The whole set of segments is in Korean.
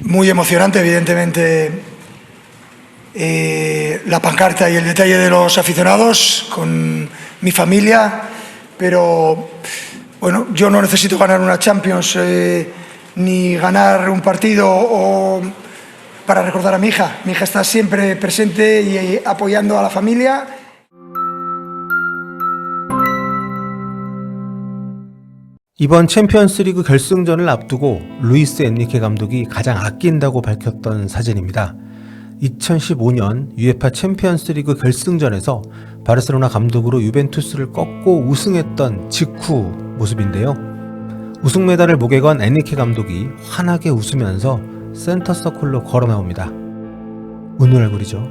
Muy emocionante, evidentemente, eh, la pancarta y el detalle de los aficionados con mi familia, pero bueno, yo no necesito ganar una Champions eh, ni ganar un partido para recordar a mi hija. Mi hija está siempre presente y eh, apoyando a la familia. 이번 챔피언스리그 결승전을 앞두고 루이스 엔리케 감독이 가장 아낀다고 밝혔던 사진입니다. 2015년 유에파 챔피언스리그 결승전에서 바르셀로나 감독으로 유벤투스를 꺾고 우승했던 직후 모습인데요. 우승 메달을 목에 건 엔리케 감독이 환하게 웃으면서 센터 서클로 걸어 나옵니다. 웃는 얼굴이죠.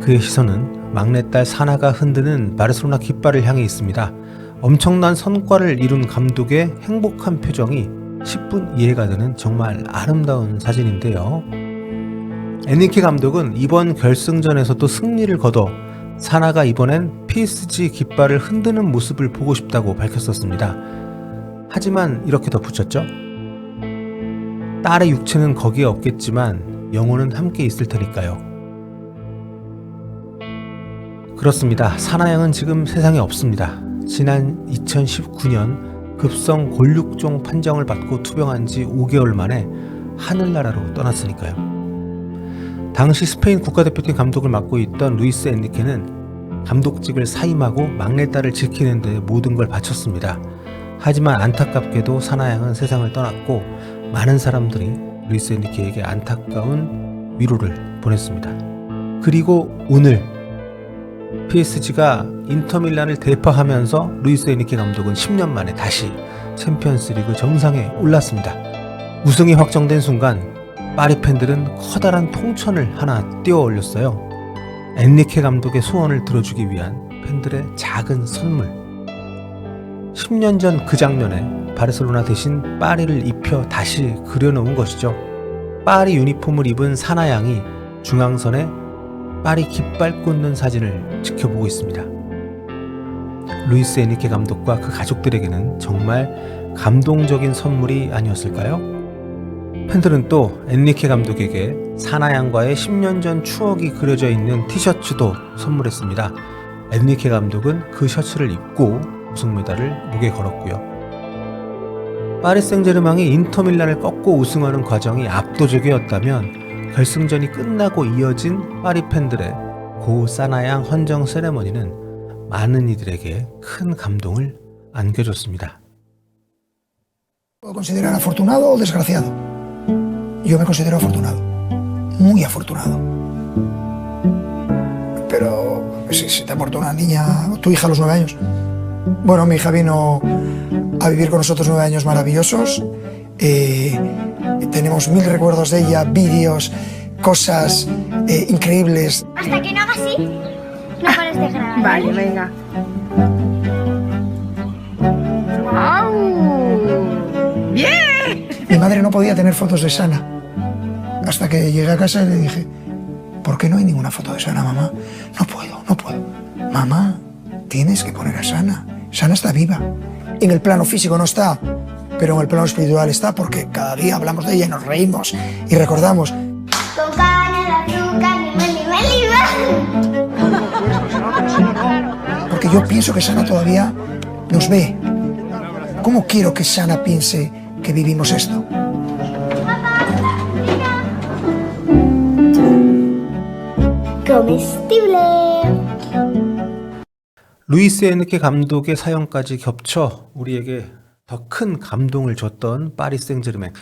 그의 시선은 막내딸 사나가 흔드는 바르셀로나 깃발을 향해 있습니다. 엄청난 성과를 이룬 감독의 행복한 표정이 10분 이해가 되는 정말 아름다운 사진인데요. 에니케 감독은 이번 결승전에서도 승리를 거둬 사나가 이번엔 PSG 깃발을 흔드는 모습을 보고 싶다고 밝혔었습니다. 하지만 이렇게 덧붙였죠. 딸의 육체는 거기에 없겠지만 영혼은 함께 있을 테니까요. 그렇습니다. 사나양은 지금 세상에 없습니다. 지난 2019년 급성 골육종 판정을 받고 투병한 지 5개월 만에 하늘나라로 떠났으니까요. 당시 스페인 국가대표팀 감독을 맡고 있던 루이스 엔리케는 감독직을 사임하고 막내딸을 지키는 데 모든 걸 바쳤습니다. 하지만 안타깝게도 사나양은 세상을 떠났고 많은 사람들이 루이스 엔리케에게 안타까운 위로를 보냈습니다. 그리고 오늘 PSG가 인터밀란을 대파하면서 루이스 에니케 감독은 10년 만에 다시 챔피언스리그 정상에 올랐습니다. 우승이 확정된 순간 파리 팬들은 커다란 통천을 하나 띄워 올렸어요. 엔리케 감독의 소원을 들어주기 위한 팬들의 작은 선물. 10년 전 그 장면에 바르셀로나 대신 파리를 입혀 다시 그려놓은 것이죠. 파리 유니폼을 입은 사나양이 중앙선에 파리 깃발 꽂는 사진을 지켜보고 있습니다. 루이스 에니케 감독과 그 가족들에게는 정말 감동적인 선물이 아니었을까요? 팬들은 또 엔리케 감독에게 사나양과의 10년 전 추억이 그려져 있는 티셔츠도 선물했습니다. 엔리케 감독은 그 셔츠를 입고 우승 메달을 목에 걸었고요. 파리 생제르맹이 인터밀란을 꺾고 우승하는 과정이 압도적이었다면 결승전이 끝나고 이어진 파리 팬들의 고 사나양 헌정 세레머니는 많은 이들에게 큰 감동을 안겨줬습니다. ¿Puedo considerar afortunado o desgraciado? Yo me considero afortunado, muy afortunado. Pero si, si te ha muerto una niña, tu hija a los nueve años. Bueno, mi hija vino a vivir con nosotros nueve años maravillosos. Eh, tenemos mil recuerdos de ella, vídeos, cosas eh, increíbles. Hasta que no haga así, no pares de grabar. Vale, venga. ¡Wow! ¡Bien! Mi madre no podía tener fotos de Sana. Hasta que llegué a casa y le dije, ¿por qué no hay ninguna foto de Sana, mamá? No puedo, no puedo. Mamá, tienes que poner a Sana. Sana está viva. En el plano físico no está, pero en el plano espiritual está porque cada día hablamos de ella y nos reímos y recordamos. Con caña de azúcar, ni mel, ni mel, ni mel. Porque yo pienso que Sana todavía nos ve. ¿Cómo quiero que Sana piense que vivimos esto? Comestible. 루이스 에니케 감독의 사연까지 겹쳐 우리에게 더 큰 감동을 줬던 파리 생제르맹.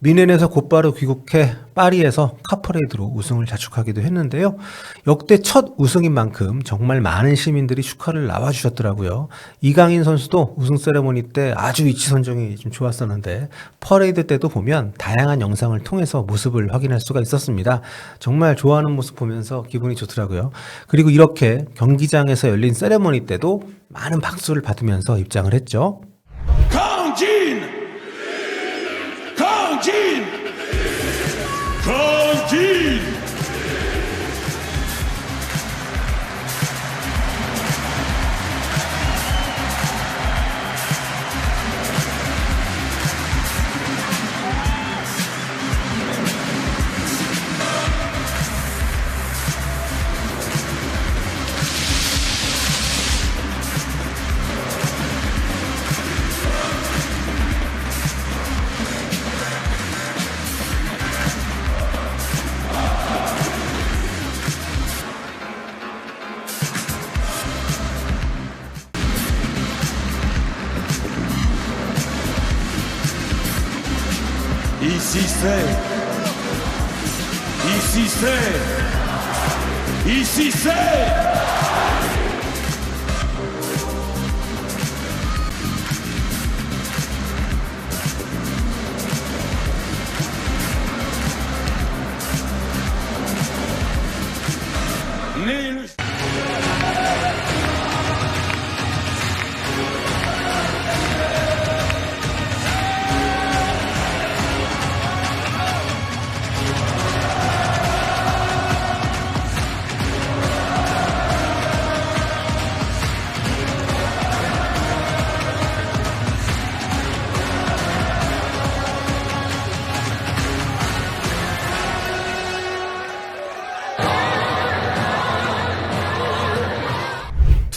미넨에서 곧바로 귀국해 파리에서 카퍼레이드로 우승을 자축하기도 했는데요. 역대 첫 우승인 만큼 정말 많은 시민들이 축하를 나와주셨더라고요. 이강인 선수도 우승 세레모니 때 아주 위치 선정이 좀 좋았었는데 퍼레이드 때도 보면 다양한 영상을 통해서 모습을 확인할 수가 있었습니다. 정말 좋아하는 모습 보면서 기분이 좋더라고요. 그리고 이렇게 경기장에서 열린 세레모니 때도 많은 박수를 받으면서 입장을 했죠. 강 c'est. Ici c'est. Ici c'est.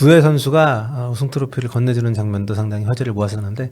두해 선수가 어, 우승 트로피를 건네주는 장면도 상당히 화제를 모았었는데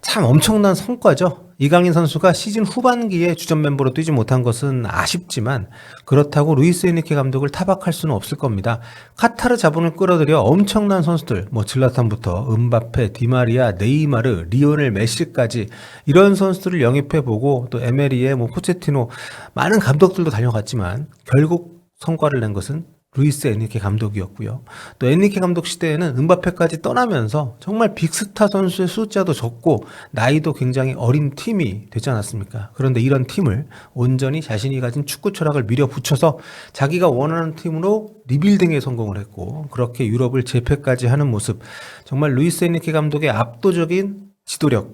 참 엄청난 성과죠. 이강인 선수가 시즌 후반기에 주전 멤버로 뛰지 못한 것은 아쉽지만 그렇다고 루이스 에니케 감독을 타박할 수는 없을 겁니다. 카타르 자본을 끌어들여 엄청난 선수들 뭐 질라탄부터 은바페, 디마리아, 네이마르, 리오넬 메시까지 이런 선수들을 영입해 보고 또 에메리에 뭐 포체티노 많은 감독들도 달려갔지만 결국 성과를 낸 것은 루이스 에니케 감독이었고요. 또 에니케 감독 시대에는 은바페까지 떠나면서 정말 빅스타 선수의 숫자도 적고 나이도 굉장히 어린 팀이 되지 않았습니까? 그런데 이런 팀을 온전히 자신이 가진 축구 철학을 밀어붙여서 자기가 원하는 팀으로 리빌딩에 성공을 했고 그렇게 유럽을 재패까지 하는 모습 정말 루이스 에니케 감독의 압도적인 지도력,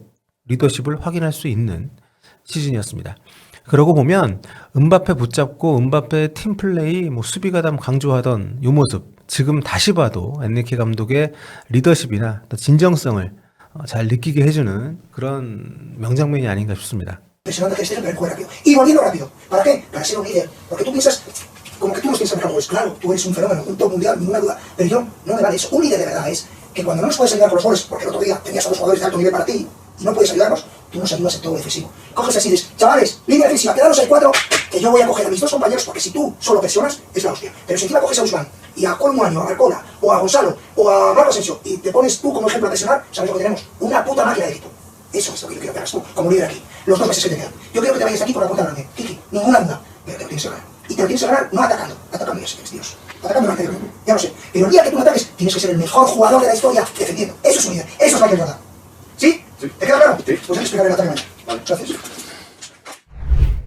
리더십을 확인할 수 있는 시즌이었습니다. 그러고 보면 은바페 붙잡고 은바페 팀 플레이 뭐 수비 가담 강조하던 요 모습 지금 다시 봐도 엔리케 감독의 리더십이나 또 진정성을 어, 잘 느끼게 해주는 그런 명장면이 아닌가 싶습니다. Tú nos ayudas en todo defensivo. Coges así y dices, chavales, línea defensiva, quedaros el cuatro, que yo voy a coger a mis dos compañeros, porque si tú solo presionas, es la hostia. Pero si encima coges a Usman y a Colmuaño, a Arcola, o a Gonzalo, o a Marco Asensio, y te pones tú como ejemplo a presionar, sabes lo que tenemos. Una puta máquina de equipo. Eso es lo que yo quiero que hagas tú, como líder aquí. Los dos meses que te quedan. Yo quiero que te vayas aquí por la puerta grande. Kiki, ninguna duda. Pero te lo tienes que ganar. Y te lo tienes que ganar no atacando. Atacando ya sé que eres Dios. Atacando no Ya lo sé. Pero el día que tú no ataques, tienes que ser el mejor jugador de la historia defendiendo. Eso es un líder. Eso es la que.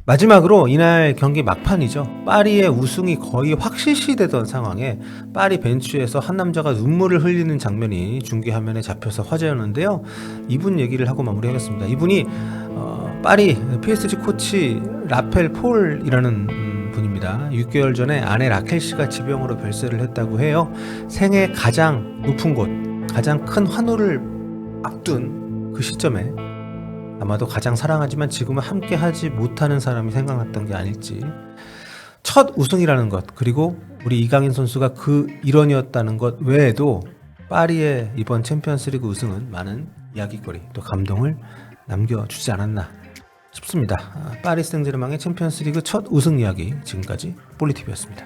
마지막으로 이날 경기 막판이죠. 파리의 우승이 거의 확실시 되던 상황에 파리 벤치에서 한 남자가 눈물을 흘리는 장면이 중계 화면에 잡혀서 화제였는데요. 이분 얘기를 하고 마무리하겠습니다. 이분이 어, 파리 PSG 코치 라펠 폴이라는 음, 분입니다. 6개월 전에 아내 라켈 씨가 지병으로 별세를 했다고 해요. 생애 가장 높은 곳, 가장 큰 환호를 앞둔 그 시점에 아마도 가장 사랑하지만 지금은 함께 하지 못하는 사람이 생각났던 게 아닐지. 첫 우승이라는 것, 그리고 우리 이강인 선수가 그 일원이었다는 것 외에도 파리의 이번 챔피언스 리그 우승은 많은 이야기거리, 또 감동을 남겨주지 않았나 싶습니다. 아, 파리 생제르맹의 챔피언스 리그 첫 우승 이야기 지금까지 볼리TV였습니다.